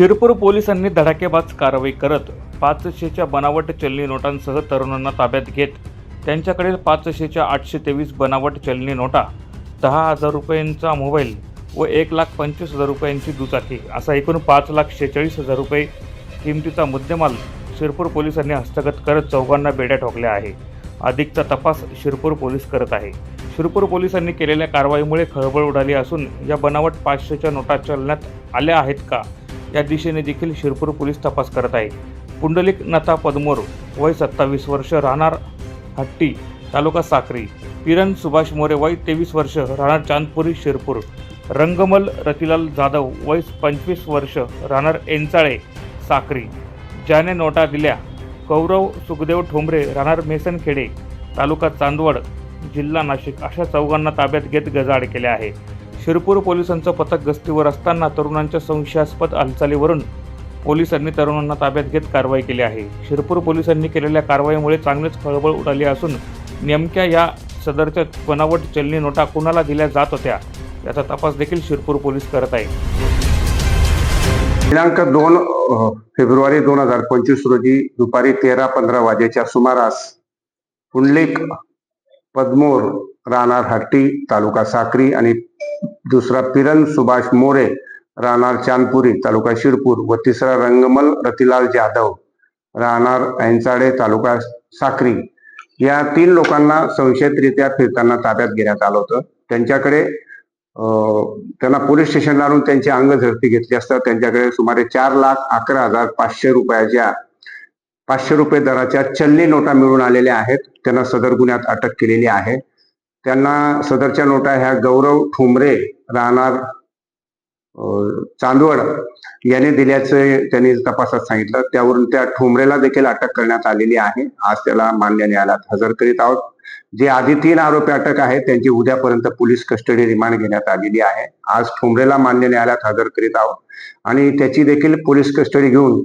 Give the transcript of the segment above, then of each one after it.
शिरपूर पोलिसांनी धडाकेबाज कारवाई करत पाचशेच्या बनावट चलनी नोटांसह तरुणांना ताब्यात घेत त्यांच्याकडील पाचशेच्या आठशे तेवीस बनावट चलनी नोटा दहा हजार रुपयांचा मोबाईल व एक लाख पंचवीस हजार रुपयांची दुचाकी असा एकूण पाच लाख शेहेचाळीस हजार रुपये किमतीचा मुद्देमाल शिरपूर पोलिसांनी हस्तगत करत चौघांना बेड्या ठोकल्या आहे. अधिकचा तपास शिरपूर पोलीस करत आहे. शिरपूर पोलिसांनी केलेल्या कारवाईमुळे खळबळ उडाली असून या बनावट पाचशेच्या नोटा चलण्यात आल्या आहेत का? या दिशेने देखील शिरपूर पोलीस तपास करत आहे पुंडलिक नथा पदमोर वय सत्तावीस वर्ष राहणार हट्टी तालुका साक्री. किरण सुभाष मोरे वय तेवीस वर्ष राहणार चांदपुरी शिरपूर. रंगमल रतिलाल जाधव वय पंचवीस वर्ष राहणार एंचाळे साक्री. ज्याने नोटा दिल्या कौरव सुखदेव ठोंबरे राहणार मेसनखेडे तालुका चांदवड जिल्हा नाशिक अशा चौघांना ताब्यात घेत गजाआड केले आहे. शिरपूर पोलिसांचं पथक गस्तीवर असताना तरुणांच्या संशयास्पद हालचालीवरून पोलिसांनी तरुणांना ताब्यात घेत कारवाई केली आहे. शिरपूर पोलिसांनी केलेल्या कारवाईमुळे चांगलीच खळबळ उडाली असून नेमक्या या सदरच्या बनावट चलनी नोटा कुणाला दिल्या जात होत्या याचा तपास देखील शिरपूर पोलीस करत आहे दिनांक दोन फेब्रुवारी दोन हजार पंचवीस रोजी दुपारी तेरा पंधरा वाजेच्या सुमारास पुंडलिक पदमोर राहणार हट्टी तालुका साक्री आणि दुसरा पिरन सुभाष मोरे राहणार चांदपुरी तालुका शिरपूर व तिसरा रंगमल रतिलाल जाधव राहणार ऐंचाडे तालुका साक्री. या तीन लोकांना संशयितरित्या फिरताना ताब्यात घेण्यात आलं होतं. त्यांच्याकडे त्यांना पोलीस स्टेशनला आणून त्यांची अंग झडती घेतली असता त्यांच्याकडे सुमारे चार लाख अकरा हजार पाचशे रुपयाच्या पाचशे रुपये दराच्या चल्ली नोटा मिळून आलेल्या आहेत. त्यांना सदर गुन्ह्यात अटक केलेली आहे. त्यांना सदरच्या नोटा ह्या गौरव ठुमरे राहणार चांदवड याने दिल्याचे त्यांनी तपासात सांगितलं. त्यावरून त्या ठुमरेला देखील अटक करण्यात आलेली आहे. आज त्याला मान्य न्यायालयात हजर करीत आहोत. जे आधी तीन आरोपी अटक आहेत त्यांची उद्यापर्यंत पोलीस कस्टडी रिमांड घेण्यात आलेली आहे. आज ठोंबरेला मान्य न्यायालयात हजर करीत आहोत. आणि त्याची देखील पोलीस कस्टडी घेऊन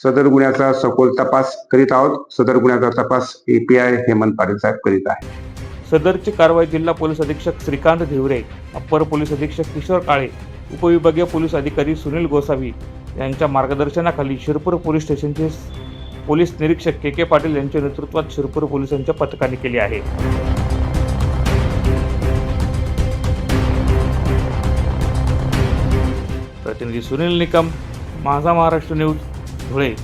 सदर गुन्ह्याचा सखोल तपास करीत आहोत. सदर गुन्ह्याचा तपास एपीआय हेमंत पाटील साहेब करीत आहे सदरची कारवाई जिल्हा पोलीस अधीक्षक श्रीकांत धिवरे अप्पर पोलीस अधीक्षक किशोर काळे उपविभागीय पोलीस अधिकारी सुनील गोसावी यांच्या मार्गदर्शनाखाली शिरपूर पोलीस स्टेशनचे पोलीस निरीक्षक के के पाटील यांच्या नेतृत्वात शिरपूर पोलिसांच्या पथकाने केली आहे. प्रतिनिधी सुनील निकम माझा महाराष्ट्र न्यूज धुळे.